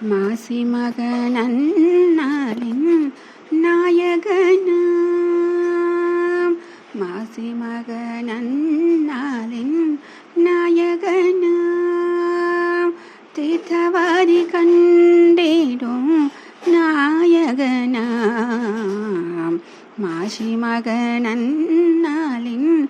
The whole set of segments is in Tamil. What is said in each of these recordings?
மாசி மகனன்னாலின் நாயகனாம். மாசி மகனன்னாலின் நாயகனாம். தீர்த்தவாரி கண்டிடும் நாயகனாம். மாசி மகனன்னாலின்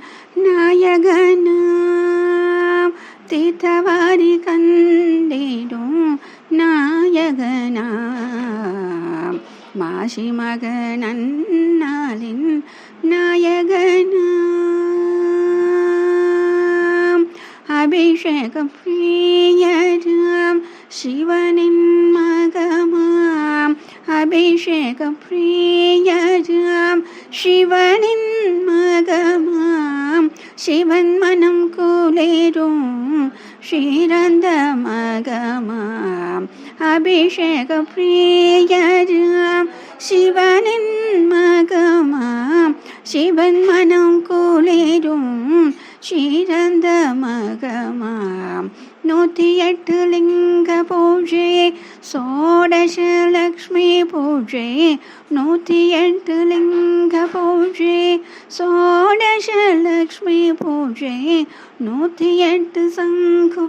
மாசி மகனன்னாலின் நாயகனாம். அபிஷேக பிரியராம் சிவனின் மகமாம். அபிஷேக பிரியராம் சிவனின் மகமாம். சிவன் மனம் குளிரும் ஸ்ரீரந்த மகமாம். அபிஷேக பிரியராம் சிவனின் மகமாம் சிவன் மனம் குளிரும் ஸ்ரீரந்த மகமாம் நூற்றி எட்டு லிங்க பூஜை சோடச லக்ஷ்மி பூஜை நூற்றி எட்டு லிங்க பூஜை சோடச லக்ஷ்மி பூஜை நூற்றி எட்டு சங்கு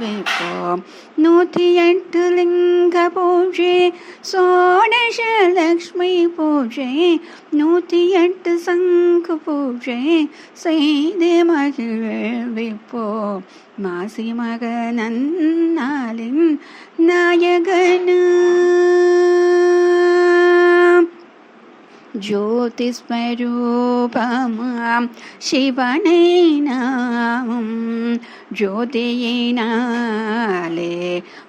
வைப்போம். செய்து நூற்றி எட்டு லிங்க பூஜை சோடச லக்ஷ்மி பூஜை நூற்றி எட்டு சங்கு பூஜை செய்து மகிழ்விப்போம். மாசி மகனன்னாலின் நாயகனு. ஜோதிஸ்வரூபமாம் சிவனை நாமம் ஜோதியினாலே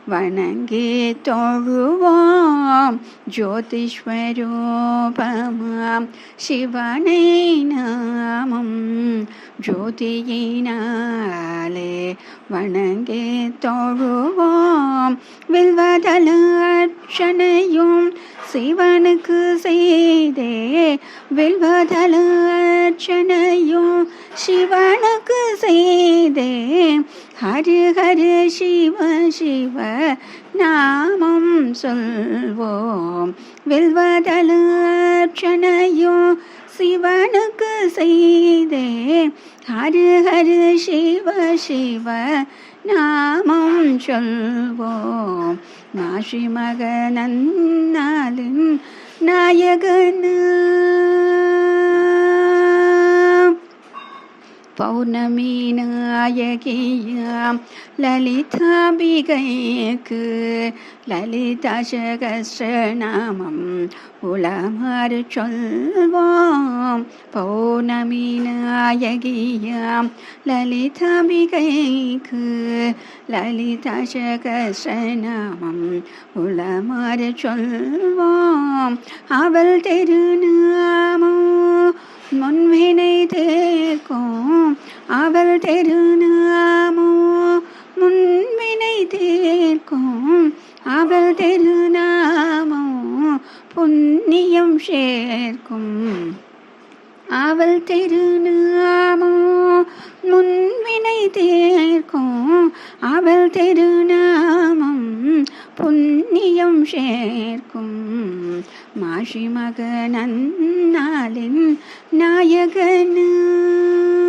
வணங்கி தொழுவோம் ஜோதிஸ்வரூபமாம் சிவனை நாமம் ஜோதியினாலே வணங்கி தொழுவோம் வில்வதல அர்ச்சனையும் சிவனுக்கு செய்தே வில்வதல அர்ச்சனையும் சிவனுக்கு செய்தே. ஹரி ஹரி சிவ சிவ நாமம் சொல்வோம். வில்வதல அர்ச்சனையும் சிவனுக்கு செய்தே. ஹரி ஹரி சிவ சிவ நாமம் சொல்வோம் மாஷி மகனன்னாலின் പൗർണമീനായകിയാം. ലളിതാംബികയ്ക്ക് ലളിതശകശ്രണാമം ഉളമാരു ചൊൽവാം. പൗർണമീനായകിയാം. ലളിതാംബികയ്ക്ക് ലളിതശകശ്രണാമം ഉളമാരു ചൊൽവാം. അവൾ തെരുനാമം முன்வினை தேர்க்கும் அவள் தெருநாமோ. முன்வினை தேர்க்கும் அவள் தெருநாமோ. புண்ணியம் சேர்க்கும் அவள் திருநாமோ. முன்வினை தேர்க்கும் அவள் திருநாமம். மாயம் சேர்க்கும். மாஷி மகனன்னாலின் நாயகனா.